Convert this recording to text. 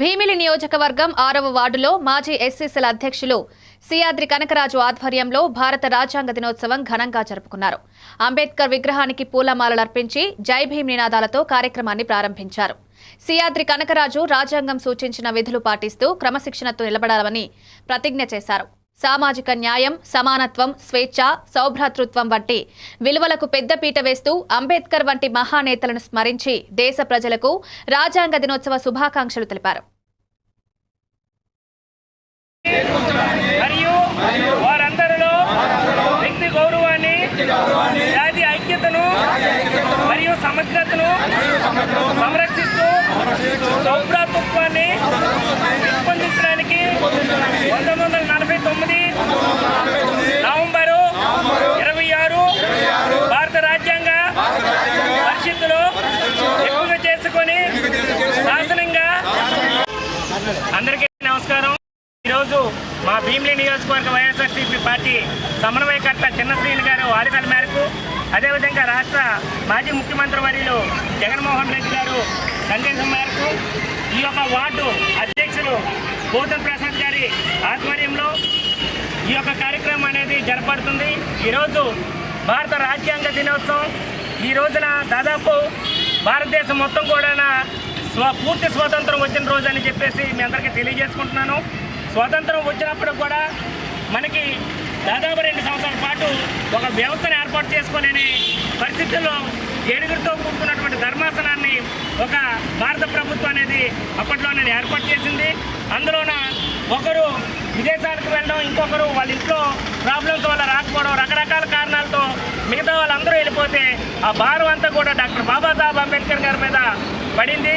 భీమిలి నియోజకవర్గం ఆరవ వార్డులో మాజీ ఎస్సీసీల అధ్యక్షులు సియాద్రి కనకరాజు ఆధ్వర్యంలో భారత రాజ్యాంగ దినోత్సవం ఘనంగా జరుపుకున్నారు. అంబేద్కర్ విగ్రహానికి పూలమాలలర్పించి జై భీమ్ నినాదాలతో కార్యక్రమాన్ని ప్రారంభించారు. సియాద్రి కనకరాజు రాజ్యాంగం సూచించిన విధులు పాటిస్తూ క్రమశిక్షణతో నిలబడాలని ప్రతిజ్ఞ చేశారు. సామాజిక న్యాయం సమానత్వం స్వేచ్ఛ సౌభ్రాతృత్వం వంటి విలువలకు పెద్దపీట వేస్తూ అంబేద్కర్ వంటి మహానేతలను స్మరించి దేశ ప్రజలకు రాజ్యాంగ దినోత్సవ శుభాకాంక్షలు తెలిపారు. వారందరిలో వ్యక్తి గౌరవాన్ని జాతి ఐక్యతను మరియు సమగ్రతను అందరికీ నమస్కారం. ఈరోజు మా భీమిలి నియోజకవర్గ వైఎస్ఆర్సీపీ పార్టీ సమన్వయకర్త చిన్నశ్రీని గారు ఆదేశాల మేరకు అదేవిధంగా రాష్ట్ర మాజీ ముఖ్యమంత్రి వర్యులు జగన్మోహన్ రెడ్డి గారు సందేశం మేరకు ఈ యొక్క వార్డు అధ్యక్షులు గౌతమ్ ప్రసాద్ గారి ఆధ్వర్యంలో ఈ యొక్క కార్యక్రమం అనేది జరపడుతుంది ఈరోజు భారత రాజ్యాంగ దినోత్సవం. ఈ రోజున దాదాపు భారతదేశం మొత్తం కూడా స్వ పూర్తి స్వాతంత్రం వచ్చిన రోజు అని చెప్పేసి మీ అందరికీ తెలియజేసుకుంటున్నాను. స్వాతంత్రం వచ్చినప్పుడు కూడా మనకి దాదాపు రెండు సంవత్సరాల పాటు ఒక వ్యవస్థను ఏర్పాటు చేసుకోలేని పరిస్థితుల్లో ఏడుగురితో కూడుకున్నటువంటి ధర్మాసనాన్ని ఒక భారత ప్రభుత్వం అనేది అప్పట్లో నేను ఏర్పాటు చేసింది. అందులోన ఒకరు విదేశాలకు వెళ్ళడం ఇంకొకరు వాళ్ళ ఇంట్లో ప్రాబ్లమ్స్ వల్ల రాకపోవడం రకరకాల కారణాలతో మిగతా వాళ్ళందరూ వెళ్ళిపోతే ఆ భారం అంతా కూడా డాక్టర్ బాబాసాహెబ్ అంబేద్కర్ గారి మీద పడింది.